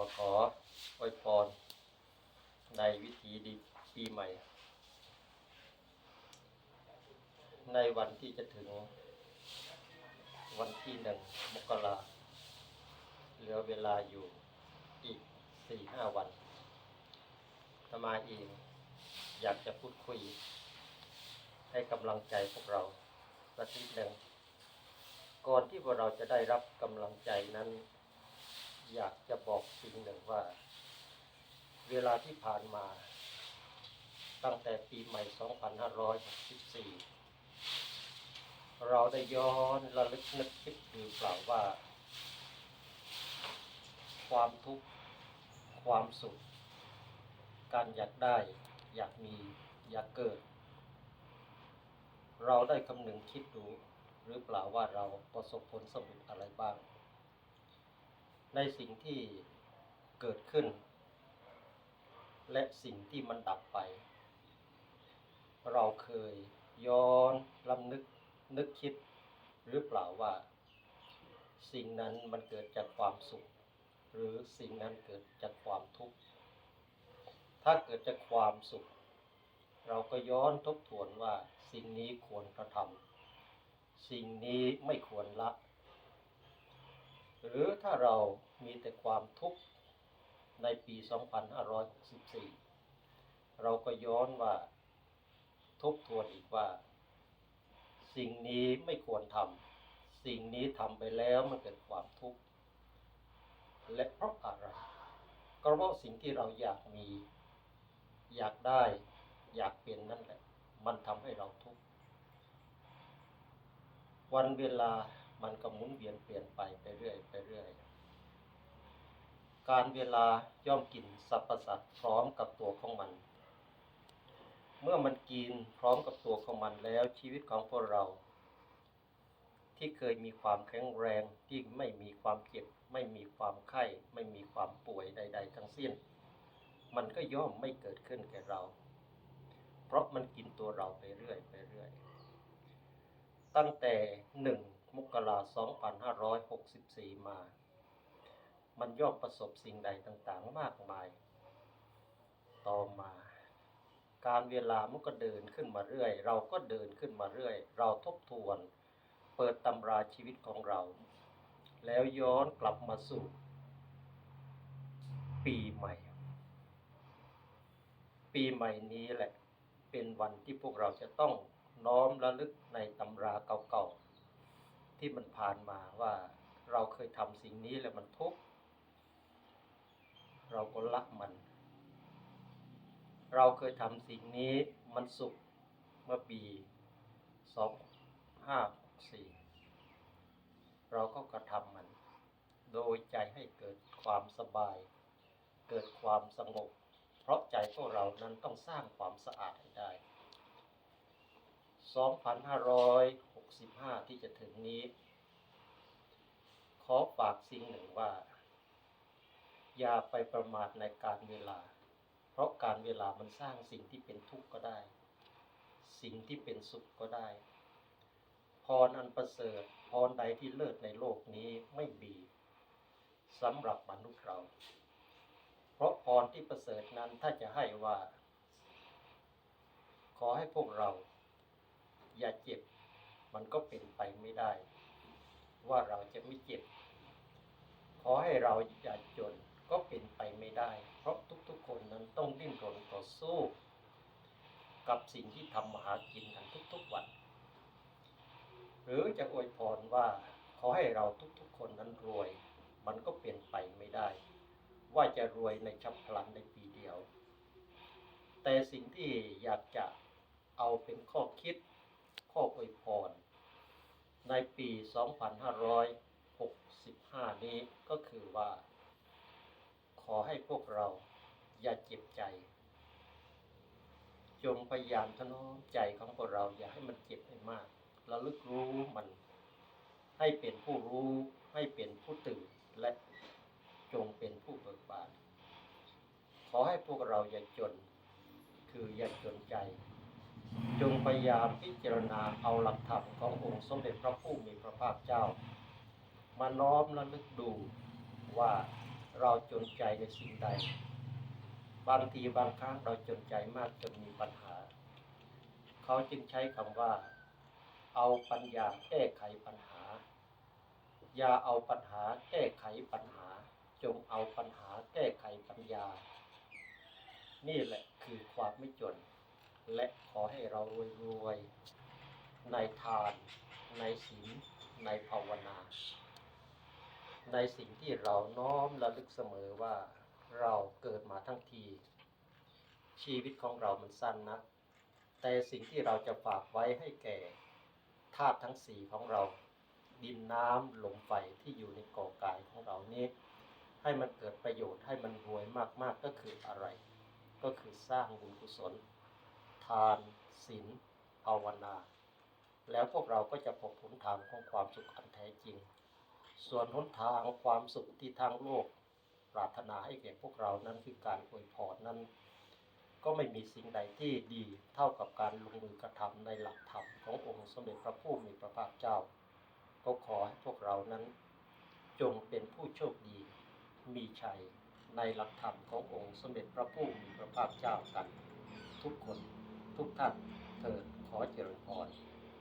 ก็ขออวยพร ในวิถีดีปีใหม่ ในวันที่จะถึง วันที่หนึ่งมกราเหลือเวลาอยู่อีกสี่ห้าวันธรรมาเองอยากจะพูดคุย ให้กำลังใจพวกเราสักนิดหนึ่งก่อนที่พวกเราจะได้รับกำลังใจนั้น อยากจะบอกสิ่งหนึ่งว่า เวลาที่ผ่านมา ตั้งแต่ปีใหม่ 2564 เราได้ย้อนระลึกนึกคิดดูเปล่าว่า ความทุกข์ ความสุข การอยากได้ อยากมีอยากเกิด เราได้คำนึงคิดดูหรือเปล่าว่าเราประสบผลสำเร็จอะไรบ้าง ในสิ่งที่เกิดขึ้น และสิ่งที่มันดับไป เราเคยย้อนลำนึกนึกคิดหรือเปล่าว่า สิ่งนั้นมันเกิดจากความสุข หรือสิ่งนั้นเกิดจากความทุกข์ถ้าเกิดจากความสุข เราก็ย้อนทบทวนว่าสิ่งนี้ควรกระทำสิ่งนี้ไม่ควรละ หรือถ้าเรามีแต่ความทุกข์ในปี 2564 เราก็ย้อนว่าทบทวนอีกว่า สิ่งนี้ไม่ควรทำสิ่งนี้ทำไปแล้วมันเกิดความทุกข์และเพราะอะไรก็เพราะสิ่งที่เราอยากมี อยากได้ อยากเป็นนั่นแหละ มันทำให้เราทุกข์วันเวลา มันก็หมุนเวียนเปลี่ยนไปไปเรื่อยไปเรื่อย การเวลาย่อมกินสรรพสัตว์พร้อมกับตัวของมัน เมื่อมันกินพร้อมกับตัวของมันแล้วชีวิตของพวกเรา ที่เคยมีความแข็งแรงที่ไม่มีความเจ็บไม่มีความไข้ ไม่มีความป่วยใด ๆ ทั้งสิ้น มันก็ย่อมไม่เกิดขึ้นแก่เรา เพราะมันกินตัวเราไปเรื่อยไปเรื่อย ตั้งแต่หนึ่ง มกราสองพันห้าร้อยหกสิบสี่มา มันย่อมประสบสิ่งใดต่างๆมากมาย ต่อมา การเวลามันก็เดินขึ้นมาเรื่อย เราก็เดินขึ้นมาเรื่อย เราทบทวน เปิดตำราชีวิตของเรา แล้วย้อนกลับมาสู่ ปีใหม่ ปีใหม่นี้แหละ เป็นวันที่พวกเราจะต้องน้อมระลึกในตำราเก่าๆ ที่มันผ่านมาว่าเราเคยทำสิ่งนี้แล้วมันทุกข์เราก็ละมัน เราเคยทำสิ่งนี้มันสุขเมื่อปีสองห้าสี่เราก็กระทำมัน โดยใจให้เกิดความสบาย เกิดความสงบ เพราะใจพวกเรานั้นต้องสร้างความสะอาดให้ได้ 2,565ที่จะถึงนี้ ขอฝากสิ่งหนึ่งว่า อย่าไปประมาทในการเวลา เพราะการเวลามันสร้างสิ่งที่เป็นทุกข์ก็ได้ สิ่งที่เป็นสุขก็ได้ พรอันประเสริฐพรใดที่เลิศในโลกนี้ไม่มีสำหรับมนุษย์เรา เพราะพรที่ประเสริฐนั้นถ้าจะให้ว่า ขอให้พวกเรา อย่าเจ็บ มันก็เป็นไปไม่ได้ ว่าเราจะไม่เจ็บ ขอให้เราอย่าจนก็เป็นไปไม่ได้ เพราะทุกๆคนนั้นต้องดิ้นรนต่อสู้ กับสิ่งที่ทำมาหากินกันทุกๆวัน หรือจะอวยพรว่าขอให้เราทุกๆคนนั้นรวย มันก็เป็นไปไม่ได้ ว่าจะรวยในฉับพลันในปีเดียว แต่สิ่งที่อยากจะเอาเป็นข้อคิด ข้ออวยพร ในปี 2565 นี้ก็คือว่า ขอให้พวกเราอย่าเจ็บใจ จงพยายามทนุใจของพวกเราอย่าให้มันเจ็บให้มากระลึกรู้มันให้เป็นผู้รู้ให้เป็นผู้ตื่นและจงเป็นผู้เบิกบาน ขอให้พวกเราอย่าจน คืออย่าจนใจ จงพยายามพิจารณาเอาหลักธรรมขององค์สมเด็จพระผู้มีพระภาคเจ้า มาน้อมระลึกดูว่าเราจนใจในสิ่งใด บางทีบางครั้งเราจนใจมากจนมีปัญหา เขาจึงใช้คำว่า เอาปัญญาแก้ไขปัญหา อย่าเอาปัญหาแก้ไขปัญหา จงเอาปัญหาแก้ไขปัญญา นี่แหละคือความไม่จน และขอให้เรารวยๆในทาน ในศีลในภาวนา ในสิ่งที่เราน้อมระลึกเสมอว่าเราเกิดมาทั้งที ชีวิตของเรามันสั้นนักแต่สิ่งที่เราจะฝากไว้ให้แก่ธาตุทั้งสี่ของเรา ดินน้ำลมไฟที่อยู่ในกอกายของเรานี้ ให้มันเกิดประโยชน์ให้มันรวยมากๆก็คืออะไร ก็คือสร้างบุญกุศลานศีลภาวนา แล้วพวกเราก็จะพบหนทางของความสุขอันแท้จริง ส่วนหนทางความสุขที่ทางโลก ปรารถนาให้แก่พวกเรานั้นคือการอวยพรนั้น ก็ไม่มีสิ่งใดที่ดีเท่ากับการลงมือกระทำในหลักธรรมขององค์สมเด็จพระผู้มีพระภาคเจ้า ก็ขอให้พวกเรานั้น จงเป็นผู้โชคดีมีชัยในหลักธรรมขององค์สมเด็จพระผู้มีพระภาคเจ้ากันทุกคน ทุกท่านเถิดขอเจริญพร